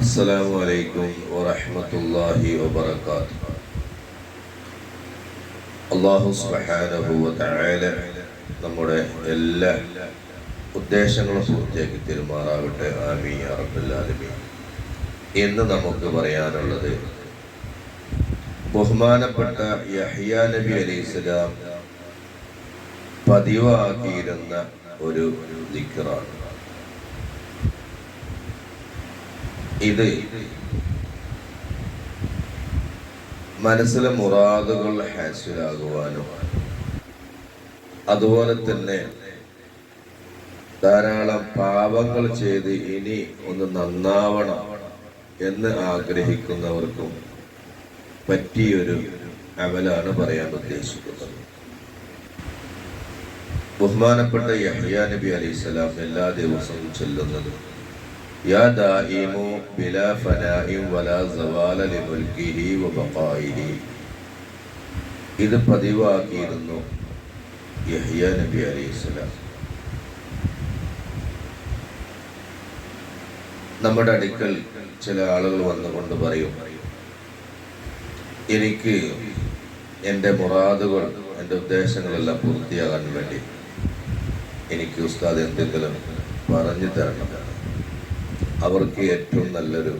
السلام عليكم ورحمة الله وبركاته അള്ളാഹു സുബാനഹുവല നമ്മുടെ എല്ലാ ഉദ്ദേശങ്ങളും പൂർത്തിയാക്കി തെരുമാറാകട്ടെ ആമി അറബുല്ലാലമി എന്ന് നമുക്ക് പറയാനുള്ളത് ബഹുമാനപ്പെട്ട യഹിയ നബി അലൈഹി സ്വലാം പതിവാക്കിയിരുന്ന ഒരു ദിക്കറാണ് ഇത് മനസ്സിലെ മുറാദുകൾ ഹാസിലാകുവാനും അതുപോലെ തന്നെ ധാരാളം പാപങ്ങൾ ചെയ്ത് ഇനി ഒന്ന് നന്നാവണം എന്ന് ആഗ്രഹിക്കുന്നവർക്കും പറ്റിയൊരു അമലാണ് പറയാൻ ഉദ്ദേശിക്കുന്നത്. ബഹുമാനപ്പെട്ട യഹ്യാ നബി അലൈഹി സ്വലാം എല്ലാ ദിവസവും ചൊല്ലുന്നത് യാ دائم بلا فناء വലാ زوال لملكه വബഖായിഹി ഇത് പതിവാക്കിയിരുന്നു യഹ്യ നബി അലൈഹി സ്വലാം. നമ്മുടെ അടുക്കൽ ചില ആളുകൾ വന്നുകൊണ്ട് പറയും എനിക്ക് എന്റെ മുറാദുകൾ എന്റെ ഉദ്ദേശങ്ങളെല്ലാം പൂർത്തിയാകാൻ വേണ്ടി എനിക്ക് ഉസ്താദ് എന്തെങ്കിലും പറഞ്ഞു തരണം. അവർക്ക് ഏറ്റവും നല്ലൊരു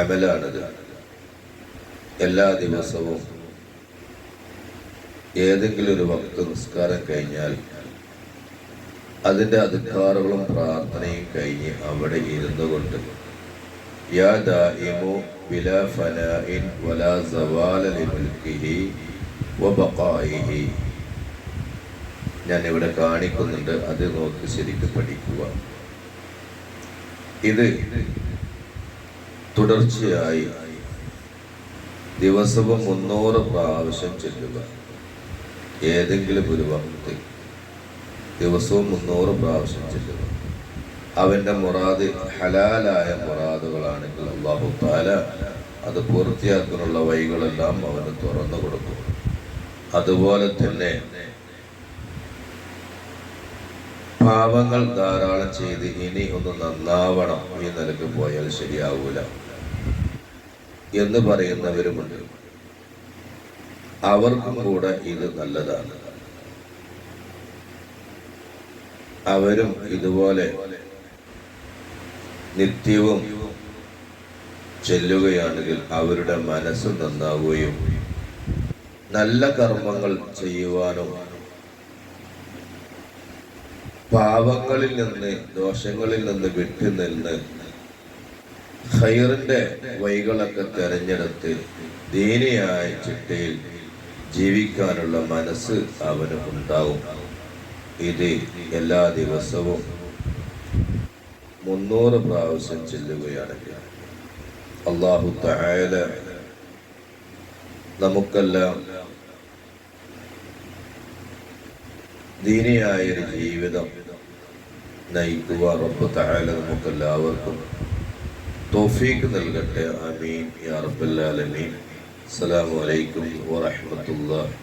അമലാണിത് എല്ലാ ദിവസവും ഏതെങ്കിലും ഒരു ഭക്ത നിസ്കാരം കഴിഞ്ഞാൽ അതിന്റെ അധികാരങ്ങളും പ്രാർത്ഥനയും കഴിഞ്ഞ് അവിടെ ഇരുന്നു കൊണ്ട് യാ വലാ വബഖായിഹി ഞാൻ ഇവിടെ കാണിക്കുന്നുണ്ട് അത് നോക്കി ശരിക്കും പഠിക്കുക. ഇത് തുടർച്ചയായി ദിവസവും മുന്നൂറ് പ്രാവശ്യം ചെല്ലുക. ഏതെങ്കിലും ഒരു ഭക്തി ദിവസവും മുന്നൂറ് പ്രാവശ്യം ചെല്ലുക. അവന്റെ മുറാദ് ഹലാലായ മുറാദുകളാണെങ്കിൽ അള്ളാഹു താല അത് പൂർത്തിയാക്കാനുള്ള വഴികളെല്ലാം അവന് തുറന്നു കൊടുക്കും. അതുപോലെ തന്നെ പാവങ്ങൾ ധാരാളം ചെയ്ത് ഇനി ഒന്ന് നന്നാവണം. ഈ നിലയ്ക്ക് പോയാൽ ശരിയാവൂല. എന്ന് പറയുന്നവരുമുണ്ട്. അവർക്കും കൂടെ ഇത് നല്ലതാണ്. അവരും ഇതുപോലെ നിത്യവും ചെല്ലുകയാണെങ്കിൽ അവരുടെ മനസ്സ് നന്നാവുകയും നല്ല കർമ്മങ്ങൾ ചെയ്യുവാനും പാവങ്ങളിൽ നിന്ന് ദോഷങ്ങളിൽ നിന്ന് വിട്ടു നിന്ന് ഹൈറിന്റെ വൈകളൊക്കെ തെരഞ്ഞെടുത്ത് ദീനിയായ ചിട്ടയിൽ ജീവിക്കാനുള്ള മനസ്സ് അവന് ഉണ്ടാവും. ഇത് എല്ലാ ദിവസവും മുന്നൂറ് പ്രാവശ്യം ചെല്ലുകയാണെങ്കിൽ അള്ളാഹു തായാല നമുക്കെല്ലാം ദീനിയായൊരു ജീവിതം നയിക്കുക റബ്ബ് താഴെ നമുക്ക് എല്ലാവർക്കും തോഫീക്ക് നൽകട്ടെ. അമീൻ യാ റബ്ബല്ലാലമീൻ അസ്സലാമു അലൈക്കും വറഹ്മത്തുള്ളാഹി